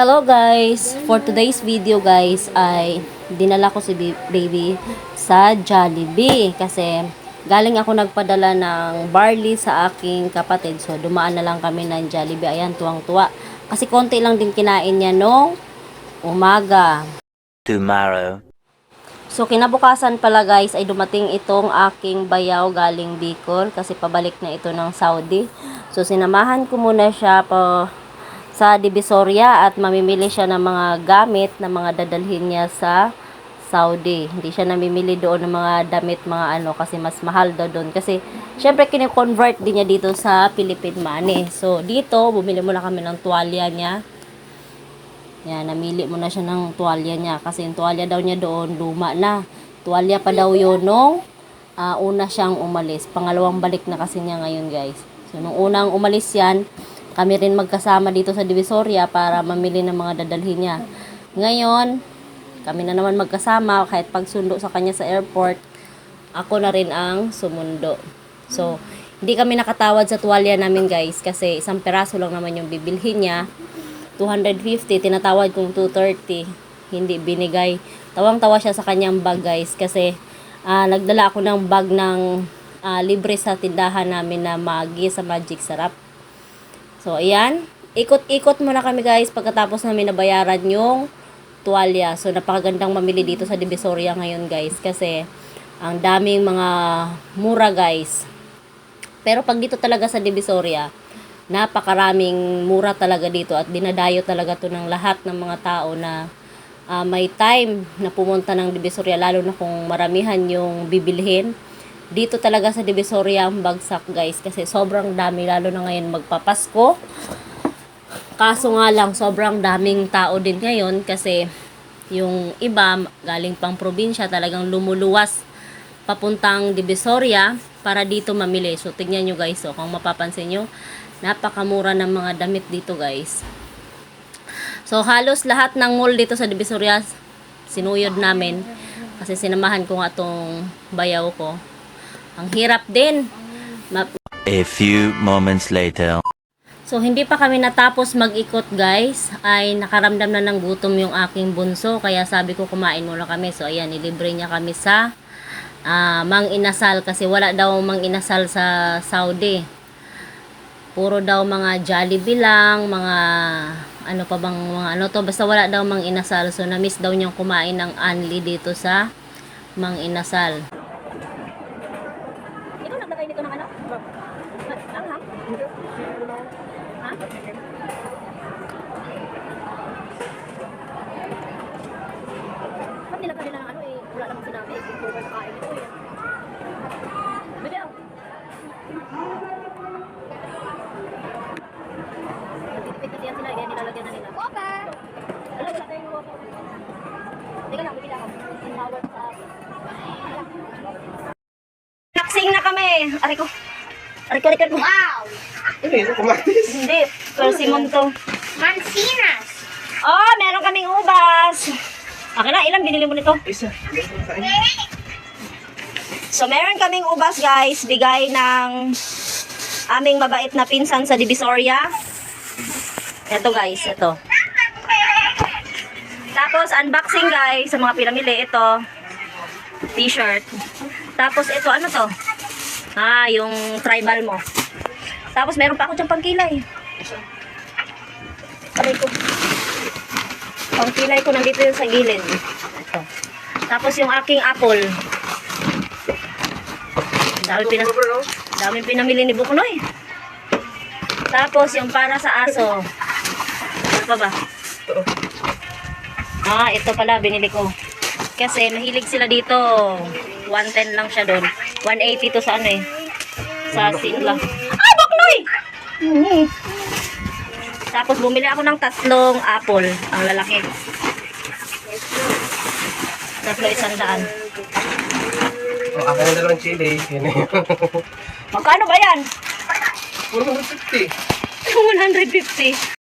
Hello guys! For today's video guys ay dinala ko si baby sa Jollibee kasi galing ako nagpadala ng barley sa aking kapatid so dumaan na lang kami ng Jollibee ayan tuwang-tuwa kasi konti lang din kinain niya nung umaga tomorrow. So kinabukasan pala guys ay dumating itong aking bayaw galing Bicol kasi pabalik na ito ng Saudi. So sinamahan ko muna siya pa sa Divisoria at mamimili siya ng mga gamit na mga dadalhin niya sa Saudi. Hindi siya namimili doon ng mga damit, mga ano, kasi mas mahal daw doon. Kasi, syempre, kine-convert din niya dito sa Philippine money. So, dito, bumili muna kami ng tuwalya niya. Yan, namili mo na siya ng tuwalya niya. Kasi yung tuwalya daw niya doon, luma na. Tuwalya pa daw yun nung ah, una siyang umalis. Pangalawang balik na kasi niya ngayon, guys. So, nung unang umalis yan, kami rin magkasama dito sa Divisoria para mamili ng mga dadalhin niya. Ngayon, kami na naman magkasama kahit pagsundo sa kanya sa airport, ako na rin ang sumundo. So, hindi kami nakatawad sa tuwalya namin guys kasi isang peraso lang naman yung bibilhin niya. 250, tinatawad kong 230. Hindi binigay. Tawang-tawa siya sa kanyang bag guys kasi ah, nagdala ako ng bag ng ah, libre sa tindahan namin na Magi sa Magic Sarap. So, ayan. Ikot-ikot muna kami guys pagkatapos namin nabayaran yung tuwalya. So, napakagandang mamili dito sa Divisoria ngayon guys kasi ang daming mga mura guys. Pero pag dito talaga sa Divisoria, napakaraming mura talaga dito at dinadayo talaga to ng lahat ng mga tao na ah, may time na pumunta ng Divisoria lalo na kung maramihan yung bibilhin. Dito talaga sa Divisoria ang bagsak guys kasi sobrang dami lalo na ngayon magpapasko. Kaso nga lang sobrang daming tao din ngayon kasi yung iba galing pang probinsya talagang lumuluwas papuntang Divisoria para dito mamili. So, tingnan nyo guys. So, kung mapapansin nyo, napakamura ng mga damit dito guys. So, halos lahat ng mall dito sa Divisoria sinuyod namin kasi sinamahan ko nga tong bayaw ko. Ang hirap din. Ma- A few moments later. So, hindi pa kami natapos mag-ikot, guys. Ay, nakaramdam na ng gutom yung aking bunso. Kaya sabi ko, kumain muna kami. So, ayan, ilibre niya kami sa ah, Mang Inasal. Kasi wala daw Mang Inasal sa Saudi. Puro daw mga Jollibee lang, mga ano pa bang mga ano to. Basta wala daw Mang Inasal. So, na-miss daw niyang kumain ng Anli dito sa Mang Inasal. Nito ng ano? Anghang? Ha? Ba't nilagay nila ano eh? Wala namang sinabi eh. Kung kain ito eh. Bebe ah. Nagtitipid kasi yan sila eh. Kaya nilalagyan na nila. Wala, wala tayong wapo. Teka lang, bibila ako. Tawad sa... Naksing Aray ko. Aray ko, aray ko. Wow! Ano yun? Kumatis? Hindi, persimmon to. Mansinas. Oh, meron kaming ubas. Okay na, ilang binili mo nito? Isa. So, meron kaming ubas, guys. Bigay ng aming mabait na pinsan sa Divisoria. Ito, guys. Ito. Tapos, unboxing, guys. Sa mga pinamili, ito. T-shirt. Tapos, ito, ano to? Ah, yung tribal mo. Tapos, meron pa ako dyan pangkilay. Aray ko. Pangkilay ko nandito yun sa gilid. Ito. Tapos, yung aking apple. Dami pina dami pinamili ni Buknoy. Tapos yung para sa aso. Ano pa ba? Ah, ito pala binili ko. Kasi mahilig sila dito. 110 lang siya doon. 180 to sa ano eh. Sa Sinla. Ah, Buknoy! Mhm. Tapos bumili ako ng tatlong apple. Ang lalaki. Tatlo isang daan. Oh, akin na dalawang chili. Yun yun. Magkano ba yan? 450. 150.